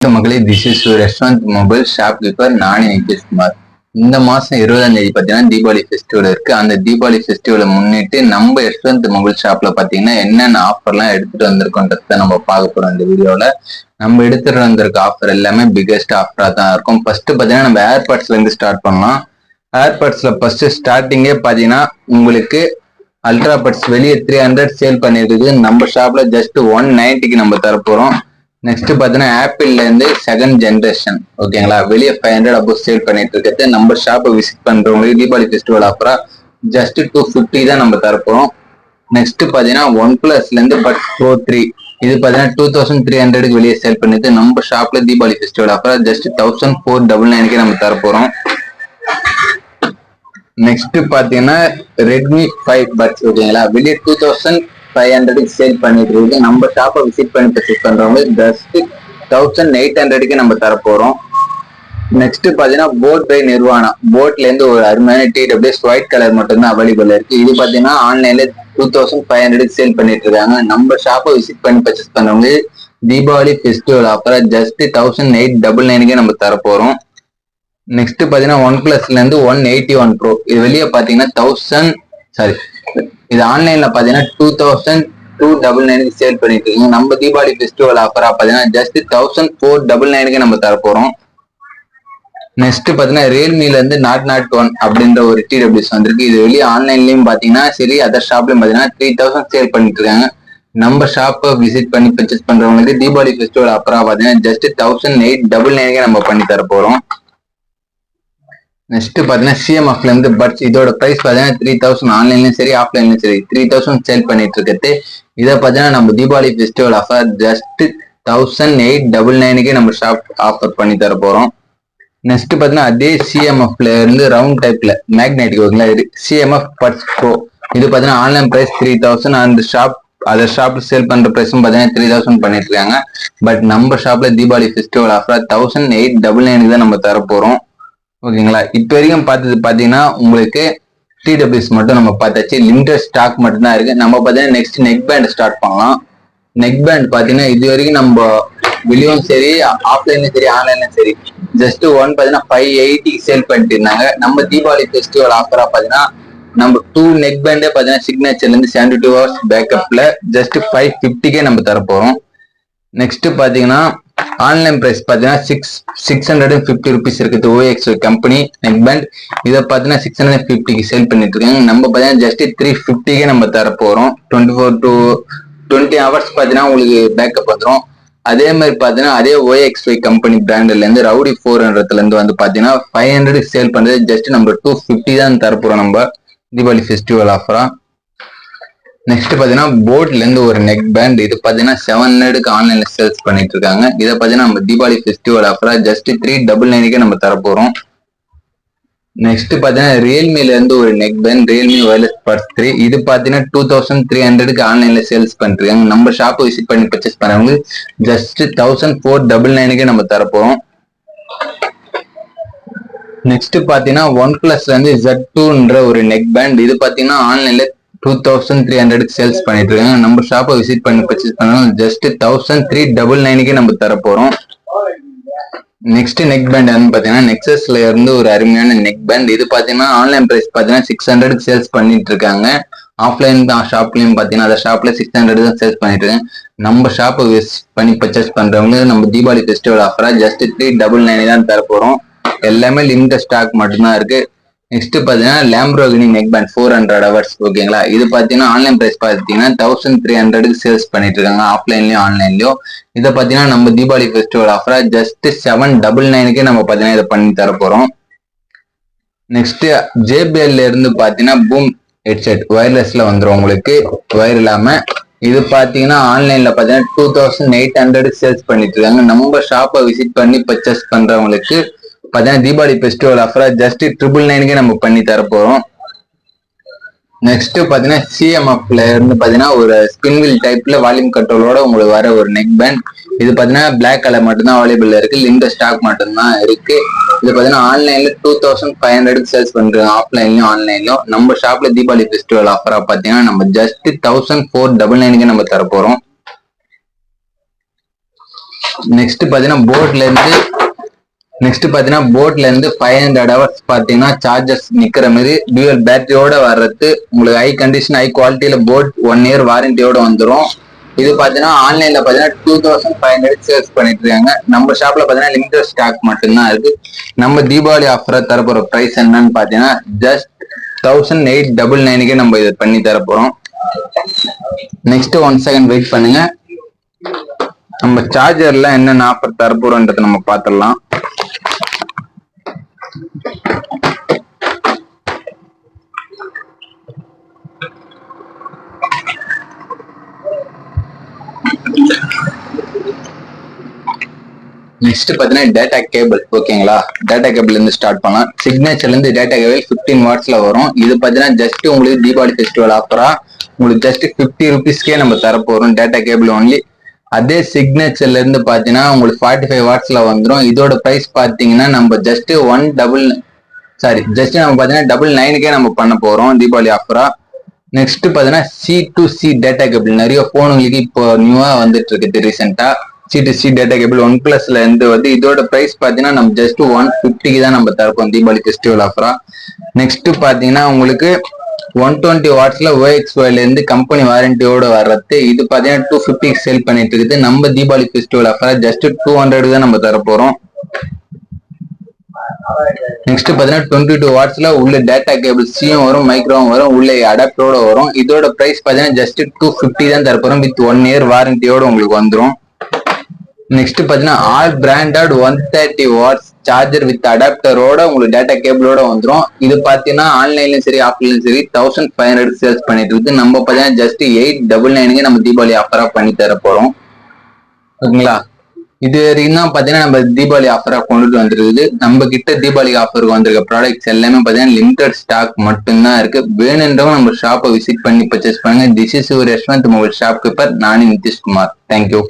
வணக்கம் மகளே this is restaurant mobile shopkeeper நானே நிதிஷ் குமார் இந்த மாசம் இருபதாம் தேதி பாத்தீங்கன்னா தீபாவளி ஃபெஸ்டிவல் இருக்கு. அந்த தீபாவளி ஃபெஸ்டிவலை முன்னிட்டு நம்ம ரெஸ்டாரண்ட் மொபைல் ஷாப்ல பாத்தீங்கன்னா என்னென்ன ஆஃபர்லாம் எடுத்துட்டு வந்திருக்கோன்றத நம்ம பார்க்க போறோம் இந்த வீடியோல. நம்ம எடுத்துட்டு வந்திருக்க ஆஃபர் எல்லாமே பிக்கஸ்ட் ஆஃபரா தான் இருக்கும். ஃபர்ஸ்ட் பாத்தீங்கன்னா நம்ம ஏர்பாட்ஸ்ல இருந்து ஸ்டார்ட் பண்ணலாம். ஏர்பாட்ஸ்ல ஃபர்ஸ்ட் ஸ்டார்டிங்கே பாத்தீங்கன்னா உங்களுக்கு அல்ட்ரா பட்ஸ் வெளியே த்ரீ ஹண்ட்ரட் சேல் பண்ணிருக்கு நம்ம ஷாப்ல ஜஸ்ட் ஒன் நைன்ட்டிக்கு நம்ம தரப்போறோம். நெக்ஸ்ட் பாத்தீங்கன்னா ஆப்பிள்ல இருந்து செகண்ட் ஜென்ரேஷன் ஓகேங்களா வெளியே ஃபைவ் ஹண்ட்ரட் அபோவ் சேல் பண்ணிட்டு இருக்கிறது நம்ம ஷாப்பை விசிட் பண்றவங்களுக்கு தீபாவளி ஃபெஸ்டிவல் ஆஃபரா ஜஸ்ட் டூ ஃபிஃப்டி தான் நம்ம தரப்போறோம். நெக்ஸ்ட் பாத்தீங்கன்னா ஒன் பிளஸ்ல இருந்து பட் ப்ரோ த்ரீ இது பாத்தீங்கன்னா டூ தௌசண்ட் த்ரீ ஹண்ட்ரடுக்கு வெளியே சேல் பண்ணிட்டு நம்ம ஷாப்ல தீபாவளி ஃபெஸ்டிவல் ஆஃபரா ஜஸ்ட் தௌசண்ட் ஃபோர் டபுள் நைனுக்கே நம்ம தரப்போறோம். நெக்ஸ்ட் பாத்தீங்கன்னா ரெட்மி ஃபைவ் பட்ஸ் ஓகேங்களா வெளியே டூ தௌசண்ட் ஃபைவ் ஹண்ட்ரடுக்கு சேல் பண்ணிட்டு இருக்கு. நம்ம ஷாப்பை விசிட் பண்ணி பர்ச்சேஸ் பண்றவங்க ஜஸ்ட் தௌசண்ட் எயிட் ஹண்ட்ரடுக்கு நம்ம தரப்போறோம் நெக்ஸ்ட் பாத்தீங்கன்னா போட் பை நிர்வாணா போட்ல இருந்து ஒரு அருமையான T W S white colour மட்டும்தான் அவைலபிள் இருக்கு. இது பாத்தீங்கன்னா ஆன்லைன்ல டூ தௌசண்ட் ஃபைவ் ஹண்ட்ரடுக்கு சேல் பண்ணிட்டு இருக்காங்க. நம்ம ஷாப்பை விசிட் பண்ணி பர்ச்சேஸ் பண்றவங்க தீபாவளி ஃபெஸ்டிவல் ஆஃபரா ஜஸ்ட் தௌசண்ட் எயிட் டபுள் நைனுக்கே நம்ம தரப்போறோம் நெக்ஸ்ட் பாத்தீங்கன்னா ஒன் பிளஸ்ல இருந்து ஒன் எயிட்டி ஒன் ப்ரோ இது வெளியே பாத்தீங்கன்னா தௌசண்ட் சாரி இது ஆன்லைன்ல பாத்தீங்கன்னா டூ தௌசண்ட் டூ டபுள் நைனுக்கு சேல் பண்ணிட்டு இருக்கீங்க. நம்ம தீபாவளி ஃபெஸ்டிவல் ஆஃபரா பாத்தீங்கன்னா ஜஸ்ட் தௌசண்ட் ஃபோர் டபுள் நைனுக்கு நம்ம தரப்போறோம் நெக்ஸ்ட் பாத்தீங்கன்னா ரியல்மில இருந்து நாட் நாட் ஒன் அப்படின்ற ஒரு டிடபிள்யூஸ் வந்திருக்கு. இது வெளியே ஆன்லைன்லயும் பாத்தீங்கன்னா சரி அதர் ஷாப்லயும் பாத்தீங்கன்னா த்ரீ தௌசண்ட் சேல் பண்ணிட்டு இருக்காங்க. நம்ம ஷாப்பை விசிட் பண்ணி பர்ச்சேஸ் பண்றவங்களுக்கு தீபாவளி ஃபெஸ்டிவல் ஆஃபரா பாத்தீங்கன்னா ஜஸ்ட் தௌசண்ட் எயிட் டபுள் நைனுக்கே நம்ம பண்ணி தர போறோம். நெக்ஸ்ட் பாத்தீங்கன்னா சிஎம்எஃப்ல இருந்து பட்ஸ் இதோட பிரைஸ் பார்த்தீங்கன்னா த்ரீ தௌசண்ட் ஆன்லைன்லயும் சரி ஆஃப்லைன்லயும் சரி த்ரீ தௌசண்ட் சேல் பண்ணிட்டு இருக்கிறது இதை பார்த்தீங்கன்னா நம்ம Deepavali festival offer just thousand eight double நைனுக்கே நம்ம ஷாப் ஆஃபர் பண்ணி தர போறோம். நெக்ஸ்ட் பார்த்தீங்கன்னா அதே சிஎம்எஃப்ல இருந்து ரவுண்ட் டைப்ல மேக்னெட்டிக் ஓகேங்களா? சிஎம்எஃப் பட்ஸ் ப்ரோ இது பார்த்தீங்கன்னா ஆன்லைன் பிரைஸ் த்ரீ தௌசண்ட் அந்த ஷாப் அதர் ஷாப்ல சேல் பண்ற பிரைஸும் பார்த்தீங்கன்னா த்ரீ தௌசண்ட் பண்ணிட்டு இருக்காங்க பட் நம்ம ஷாப்ல Deepavali festival offer thousand eight double நைனுக்கு தான் நம்ம தர போறோம் ஓகேங்களா? இப்போ வரைக்கும் பார்த்தது பார்த்தீங்கன்னா உங்களுக்கு டிடபிள்யூஸ் மட்டும் நம்ம பார்த்தாச்சு. லிமிடெட் ஸ்டாக் மட்டும் தான் இருக்கு. நம்ம பார்த்தீங்கன்னா நெக்ஸ்ட் நெக் பேண்ட் ஸ்டார்ட் பண்ணலாம். நெக் பேண்ட் பார்த்தீங்கன்னா இது வரைக்கும் நம்ம வெளியும் சரி ஆஃப்லைன்லயும் சரி ஆன்லைன்லயும் சரி ஜஸ்ட் ஒன் பார்த்தீங்கன்னா ஃபைவ் எயிட்டி சேல் பண்ணிட்டு இருந்தாங்க. நம்ம தீபாவளி ஃபெஸ்டிவல் ஆஃபரா பார்த்தீங்கன்னா நம்ம டூ நெக் பேண்டே பார்த்தீங்கன்னா சிக்னேச்சர்ல இருந்து செவன்டி டூ ஹவர்ஸ் பேக்கப்ல ஜஸ்ட் ஃபைவ் ஃபிஃப்டிக்கே நம்ம தரப்போறோம். நெக்ஸ்ட் பாத்தீங்கன்னா ஆன்லைன் ப்ரைஸ் பாத்தீங்கன்னா six six hundred and fifty rupees இருக்குது. ஓஎக்ஸ் கம்பெனி நெக் பேண்ட் இதை பார்த்தீங்கன்னா சிக்ஸ் ஹண்ட்ரட் ஃபிஃப்டிக்கு சேல் பண்ணிட்டு இருக்காங்க நம்ம பார்த்தீங்கன்னா ஜஸ்ட் த்ரீ ஃபிஃப்டிக்கே நம்ம தர twenty four to twenty hours பார்த்தீங்கன்னா உங்களுக்கு பேக்கப் வந்துடும் அதே மாதிரி பார்த்தீங்கன்னா அதே ஓஎக்ஸ் ஒய் கம்பெனி பிராண்ட்லேருந்து ரவுடி ஃபோர் ஹண்ட்ரட்ல இருந்து வந்து பார்த்தீங்கன்னா ஃபைவ் ஹண்ட்ரட் சேல் பண்ணுறது ஜஸ்ட் நம்ம டூ ஃபிஃப்டி தான் தரப்போகிறோம் நம்ம. தீபாவளி ஃபெஸ்டிவல் ஆஃபரா நெக்ஸ்ட் பாத்தீங்கன்னா போட்ல இருந்து ஒரு நெக் பேண்ட் இது பாத்தீங்கன்னா செவன் ஹண்ட்ரடுக்கு ஆன்லைன்ல சேல்ஸ் பண்ணிட்டு இருக்காங்க இதை பாத்தீங்கன்னா நம்ம தீபாவளி ஃபெஸ்டிவல் ஆஃபரா ஜஸ்ட் த்ரீ டபுள் நைனுக்கே நம்ம தரப்போறோம். நெக்ஸ்ட் பாத்தீங்கன்னா ரியல்மில இருந்து ஒரு நெக் பேண்ட் ரியல்மி ஒயர்லெஸ் பர்ஸ் த்ரீ இது பாத்தீங்கன்னா டூ தௌசண்ட் த்ரீ ஹண்ட்ரடுக்கு ஆன்லைன்ல சேல்ஸ் பண்ணிருக்காங்க நம்ம ஷாப்பை விசிட் பண்ணி பர்ச்சேஸ் பண்ணவங்க ஜஸ்ட் தௌசண்ட் ஃபோர் டபுள் நைனுக்கே நம்ம தரப்போறோம். நெக்ஸ்ட் பாத்தீங்கன்னா ஒன் பிளஸ்ல இருந்து ஜெட் டூன்ற ஒரு நெக் பேண்ட் இது பாத்தீங்கன்னா ஆன்லைன்ல டூ தௌசண்ட் த்ரீ ஹண்ட்ரடுக்கு சேல்ஸ் பண்ணிட்டு இருக்காங்க நம்ம ஷாப்பை விசிட் பண்ணி பர்ச்சேஸ் பண்ணாலும் ஜஸ்ட் தௌசண்ட் த்ரீ டபுள் நைனுக்கே நம்ம தர போறோம். நெக்ஸ்ட் நெக் பேண்ட் வந்து பாத்தீங்கன்னா நெக்ஸஸ்ல இருந்து ஒரு அருமையான நெக் பேண்ட் இது பாத்தீங்கன்னா ஆன்லைன் பிரைஸ் பாத்தீங்கன்னா சிக்ஸ் ஹண்ட்ரடுக்கு சேல்ஸ் பண்ணிட்டு இருக்காங்க ஆஃப்லைன் ஷாப்லயும் பாத்தீங்கன்னா அந்த ஷாப்ல சிக்ஸ் ஹண்ட்ரட் தான் சேல்ஸ் பண்ணிட்டு இருக்காங்க நம்ம ஷாப்பை விசிட் பண்ணி பர்ச்சேஸ் பண்றவங்க நம்ம தீபாவளி ஃபெஸ்டிவல் ஆஃபரா ஜஸ்ட் த்ரீ டபுள் நைன் தான் தர போறோம். எல்லாமே லிமிட்டட் ஸ்டாக் மட்டும்தான் இருக்கு. நெக்ஸ்ட் பாத்தீங்கன்னா Lamborghini neckband four hundred hours ஓகேங்களா இது பாத்தீங்கன்னா ஆன்லைன் பிரைஸ் பாத்தீங்கன்னா தௌசண்ட் த்ரீ ஹண்ட்ரடுக்கு சேல்ஸ் பண்ணிட்டு இருக்காங்க ஆஃப்லைன்லயும் ஆன்லைன்லயும் இதை பாத்தீங்கன்னா நம்ம தீபாவளி ஃபெஸ்டிவல் ஆஃபரா ஜஸ்ட் செவன் டபுள் நைனுக்கே நம்ம பாத்தீங்கன்னா இதை பண்ணி தர போறோம். நெக்ஸ்ட் ஜேபிஎல்ல இருந்து பாத்தீங்கன்னா பூம் ஹெட்செட் ஒயர்லெஸ்ல வந்துரும் உங்களுக்கு. ஒயர் இல்லாம. இது பாத்தீங்கன்னா ஆன்லைன்ல பாத்தீங்கன்னா two thousand eight hundred sales பண்ணிட்டு இருக்காங்க நம்ம ஷாப்பை விசிட் பண்ணி பர்ச்சேஸ் பண்றவங்களுக்கு பார்த்தீங்கன்னா தீபாவளி ஃபெஸ்டிவல் ஆஃபராக ஜஸ்ட் ட்ரிபிள் நைனுக்கே நம்ம பண்ணி தரப்போகிறோம் நெக்ஸ்ட்டு நெக்ஸ்ட் சிஎம்எஃப்ல இருந்து பார்த்தீங்கன்னா ஒரு ஸ்பின்வில் டைப்ல வால்யூம் கண்ட்ரோலோட உங்களுக்கு வர ஒரு நெக் பேண்ட் இது பார்த்தீங்கன்னா பிளாக் கலர் மட்டும்தான் அவைலபிள் இருக்கு. லிமிட் ஸ்டாக் மட்டும்தான் இருக்கு. இது பார்த்தீங்கன்னா ஆன்லைன்ல டூ தௌசண்ட் ஃபைவ் ஹண்ட்ரடுக்கு சேல்ஸ் பண்றோம் ஆஃப்லைன்லயும் ஆன்லைன்லயும் நம்ம ஷாப்ல தீபாவளி ஃபெஸ்டிவல் ஆஃபரா பார்த்தீங்கன்னா நம்ம ஜஸ்ட் தௌசண்ட் ஃபோர் டபுள் நைனுக்கு நம்ம தரப்போகிறோம் நெக்ஸ்ட் பார்த்தீங்கன்னா போர்ட்ல இருந்து நெக்ஸ்ட் பாத்தீங்கன்னா போட்ல இருந்து ஃபைவ் ஹண்ட்ரட் ஹவர்ஸ் பாத்தீங்கன்னா சார்ஜஸ் நிக்கிற மாதிரி டியூவல் பேட்டரியோட வர்றது உங்களுக்கு ஹை கண்டிஷன் ஹை குவாலிட்டியில போட் ஒன் இயர் வாரண்டியோட வந்துடும் இது பாத்தீங்கன்னா ஆன்லைன்ல பாத்தீங்கன்னா two thousand five hundred sales பண்ணிட்டு இருக்காங்க நம்ம ஷாப்ல பாத்தீங்கன்னா லிமிடெட் ஸ்டாக் மட்டும்தான் இருக்கு. நம்ம தீபாவளி ஆஃபராக தரப்போற ப்ரைஸ் என்னன்னு பாத்தீங்கன்னா ஜஸ்ட் தௌசண்ட் எயிட் டபுள் நைனுக்கே நம்ம இதை பண்ணி தரப்போறோம் நெக்ஸ்ட் ஒன் செகண்ட் வெயிட் பண்ணுங்க. நம்ம சார்ஜர்ல என்னென்ன ஆஃபர் தரப்போறோன்றதை நம்ம பார்த்துடலாம். நெக்ஸ்ட் பார்த்தீங்கன்னா டேட்டா கேபிள் ஓகேங்களா டேட்டா கேபிள் இருந்து ஸ்டார்ட் பண்ணலாம். சிக்னேச்சர்ல இருந்து டேட்டா கேபிள் 15 வாட்ஸ்ல வரும். இது பார்த்தீங்கன்னா ஜஸ்ட் உங்களுக்கு தீபாவளி ஃபெஸ்டிவல் ஆஃபரா உங்களுக்கு ஜஸ்ட் 50 ருபீஸ்க்கே நம்ம தரப்போகிறோம் டேட்டா கேபிள் ஒன்லி அதே சிக்னேச்சர்ல இருந்து பாத்தீங்கன்னா உங்களுக்கு 45 ஃபைவ் வாட்ஸ்ல வந்துடும் இதோட ப்ரைஸ் பாத்தீங்கன்னா நம்ம just one double sorry just நம்ம பாத்தீங்கன்னா டபுள் நைனுக்கே நம்ம பண்ண போறோம் தீபாவளி ஆஃபரா நெக்ஸ்ட் பாத்தீங்கன்னா C to C data cable நிறைய போனுங்களுக்கு இப்போ நியூவா வந்துட்டு இருக்குது ரீசெண்டா C to C data cable one பிளஸ்ல இருந்து வந்து இதோட பிரைஸ் பாத்தீங்கன்னா நம்ம ஜஸ்ட் ஒன் பிப்டிக்கு தான் நம்ம தரப்போம் தீபாவளி ஃபெஸ்டிவல் ஆஃபரா நெக்ஸ்ட் பாத்தீங்கன்னா உங்களுக்கு ஒன் டுவெண்ட்டி வாட்ஸ்ல ஓஎக்ஸ் இருந்து கம்பெனி வாரண்டியோட வர்றது இது பாத்தீங்கன்னா டூ ஃபிஃப்டிக்கு சேல் பண்ணிட்டு இருக்குது. நம்ம தீபாவளி ஃபெஸ்டிவல் ஆஃபரா ஜஸ்ட் டூ ஹண்ட்ரட் தான் நம்ம தரப்போறோம். நெக்ஸ்ட் பாத்தீங்கன்னா டுவெண்ட்டி டூ வாட்ஸ்ல உள்ள டேட்டா கேபிள் சியும் வரும் மைக்ரோவும் வரும் உள்ள அடாப்டரோட வரும். இதோட பிரைஸ் பாத்தீங்கன்னா ஜஸ்ட் டூ ஃபிஃப்டி தான் தரப்போறோம். வித் ஒன் இயர் வாரண்டியோட உங்களுக்கு வந்துரும். நெக்ஸ்ட் பாத்தீங்கன்னா all branded one thirty watts charger with அடாப்டரோட உங்களுக்கு டேட்டா கேபிளோட வந்துரும். இது பாத்தீங்கன்னா ஆன்லைன்லயும் சரி ஆஃப்லைன்லயும் சரி தௌசண்ட் ஃபைவ் ஹண்ட்ரட் சேல்ஸ் பண்ணிட்டு இருக்கு. நம்ம பாத்தீங்கன்னா ஜஸ்ட் எயிட் டபுள் நைனுக்கு நம்ம தீபாவளி ஆஃபரா பண்ணி தர போறோம் ஓகேங்களா? இது வரைக்கும் தான் பாத்தீங்கன்னா நம்ம தீபாவளி ஆஃபரா கொண்டுட்டு வந்திருக்குது. நம்ம கிட்ட தீபாவளி ஆஃபருக்கு வந்திருக்க ப்ராடக்ட்ஸ் எல்லாமே பாத்தீங்கன்னா லிமிடெட் ஸ்டாக் மட்டும்தான் இருக்கு. வேணுன்றவங்க நம்ம ஷாப்பை விசிட் பண்ணி பர்ச்சேஸ் பண்ணுங்க. திஸ் இஸ் ஒரு யஷ்வந்த் மொபைல் ஷாப் கீப்பர் நானே நிதிஷ்குமார். தேங்க்யூ